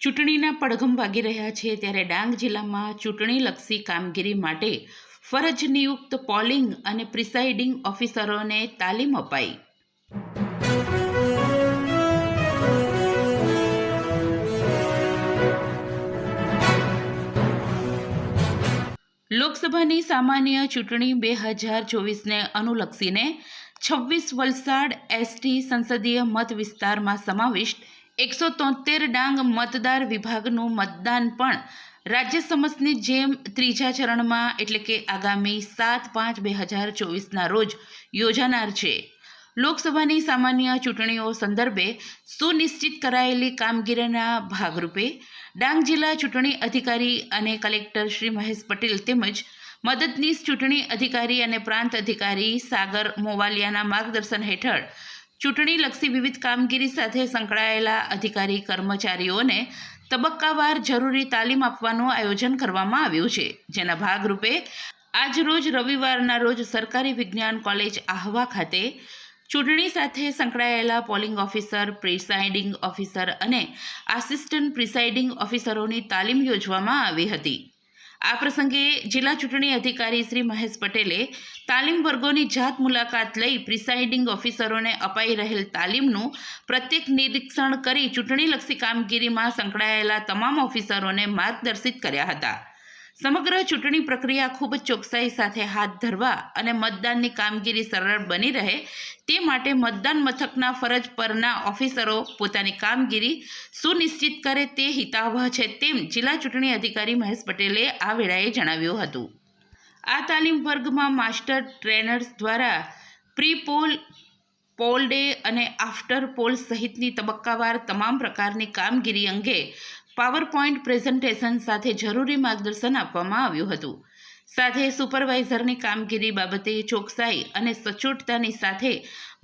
ચૂંટણીના પડઘમ વાગી રહ્યા છે ત્યારે ડાંગ જિલ્લામાં ચૂંટણીલક્ષી કામગીરી માટે ફરજ નિયુક્ત પોલિંગ અને પ્રિસાઇડિંગ ઓફિસરોને તાલીમ અપાઈ. લોકસભાની સામાન્ય ચૂંટણી બે હજાર ચોવીસને અનુલક્ષીને છવ્વીસ વલસાડ એસટી સંસદીય મત વિસ્તારમાં સમાવિષ્ટ એકસો તોતેર ડાંગ મતદાર વિભાગનું મતદાન પણ રાજ્ય સમસની જેમ ત્રીજા ચરણમાં, એટલે કે આગામી સાત પાંચ બે હજાર ચોવીસના રોજ યોજાનાર છે. લોકસભાની સામાન્ય ચૂંટણીઓ સંદર્ભે સુનિશ્ચિત કરાયેલી કામગીરીના ભાગરૂપે ડાંગ જિલ્લા ચૂંટણી અધિકારી અને કલેક્ટર શ્રી મહેશ પટેલ તેમજ મદદનીશ ચૂંટણી અધિકારી અને પ્રાંત અધિકારી સાગર મોવાલિયાના માર્ગદર્શન હેઠળ ચૂંટણીલક્ષી વિવિધ કામગીરી સાથે સંકળાયેલા અધિકારી, કર્મચારીઓને તબક્કાવાર જરૂરી તાલીમ આપવાનું આયોજન કરવામાં આવ્યું છે. જેના ભાગરૂપે આજરોજ રવિવારના રોજ સરકારી વિજ્ઞાન કોલેજ આહવા ખાતે ચૂંટણી સાથે સંકળાયેલા પોલિંગ ઓફિસર, પ્રિસાઇડિંગ ઓફિસર અને આસિસ્ટન્ટ પ્રિસાઇડિંગ ઓફિસરોની તાલીમ યોજવામાં આવી હતી. આ પ્રસંગે જિલ્લા ચૂંટણી અધિકારી શ્રી મહેશ પટેલે તાલીમ વર્ગોની જાત મુલાકાત લઈ પ્રિસાઇડિંગ ઓફિસરોને અપાઈ રહેલ તાલીમનું પ્રત્યેક નિરીક્ષણ કરી ચૂંટણીલક્ષી કામગીરીમાં સંકળાયેલા તમામ ઓફિસરોને માર્ગદર્શિત કર્યા હતા. સમગ્ર ચૂંટણી પ્રક્રિયા ખૂબ ચોકસાઈ સાથે હાથ ધરવા અને મતદાનની કામગીરી સરળ બની રહે તે માટે મતદાન મથકના ફરજ પરના ઓફિસરો પોતાની કામગીરી સુનિશ્ચિત કરે તે હિતાવહ છે તેમ જિલ્લા ચૂંટણી અધિકારી મહેશ પટેલે આ વેળાએ જણાવ્યું હતું. આ તાલીમ વર્ગમાં માસ્ટર ટ્રેનર્સ દ્વારા પ્રી પોલ પોલ ડે અને આફ્ટર પોલ સહિતની તબક્કાવાર તમામ પ્રકારની કામગીરી અંગે પાવરપોઈન્ટ પ્રેઝન્ટેશન સાથે જરૂરી માર્ગદર્શન આપવામાં આવ્યું હતું. સાથે સુપરવાઇઝરની કામગીરી બાબતે ચોકસાઈ અને સચોટતાની સાથે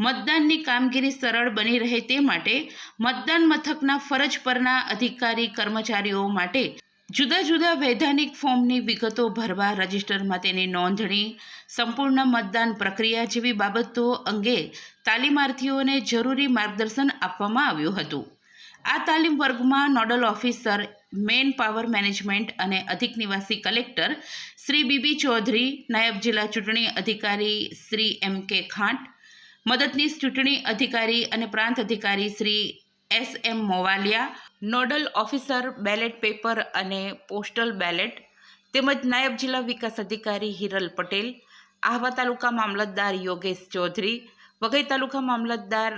મતદાનની કામગીરી સરળ બની રહે તે માટે મતદાન મથકના ફરજ પરના અધિકારી કર્મચારીઓ માટે જુદા જુદા વૈધાનિક ફોર્મની વિગતો ભરવા રજિસ્ટરમાં તેની નોંધણી, સંપૂર્ણ મતદાન પ્રક્રિયા જેવી બાબતો અંગે તાલીમાર્થીઓને જરૂરી માર્ગદર્શન આપવામાં આવ્યું હતું. આ તાલીમ વર્ગમાં nodal officer, man power management અને અધિક નિવાસી કલેક્ટર શ્રી બીબી ચૌધરી, નાયબ જિલ્લા ચૂંટણી અધિકારી શ્રી એમ કે ખાંટ, મદદનીશ ચૂંટણી અધિકારી અને પ્રાંત અધિકારી Shri S M Movaliya, nodal officer ballot paper અને પોસ્ટલ બેલેટ, તેમજ નાયબ જિલ્લા વિકાસ અધિકારી હિરલ પટેલ, આહવા તાલુકા મામલતદાર યોગેશ ચૌધરી, વઘઈ તાલુકા મામલતદાર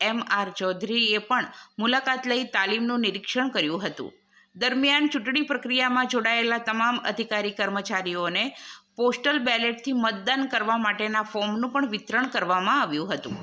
એમ આર ચૌધરીએ પણ મુલાકાત લઈ તાલીમનું નિરીક્ષણ કર્યું હતું. દરમિયાન ચૂંટણી પ્રક્રિયામાં જોડાયેલા તમામ અધિકારી કર્મચારીઓને પોસ્ટલ બેલેટથી મતદાન કરવા માટેના ફોર્મનું પણ વિતરણ કરવામાં આવ્યું હતું.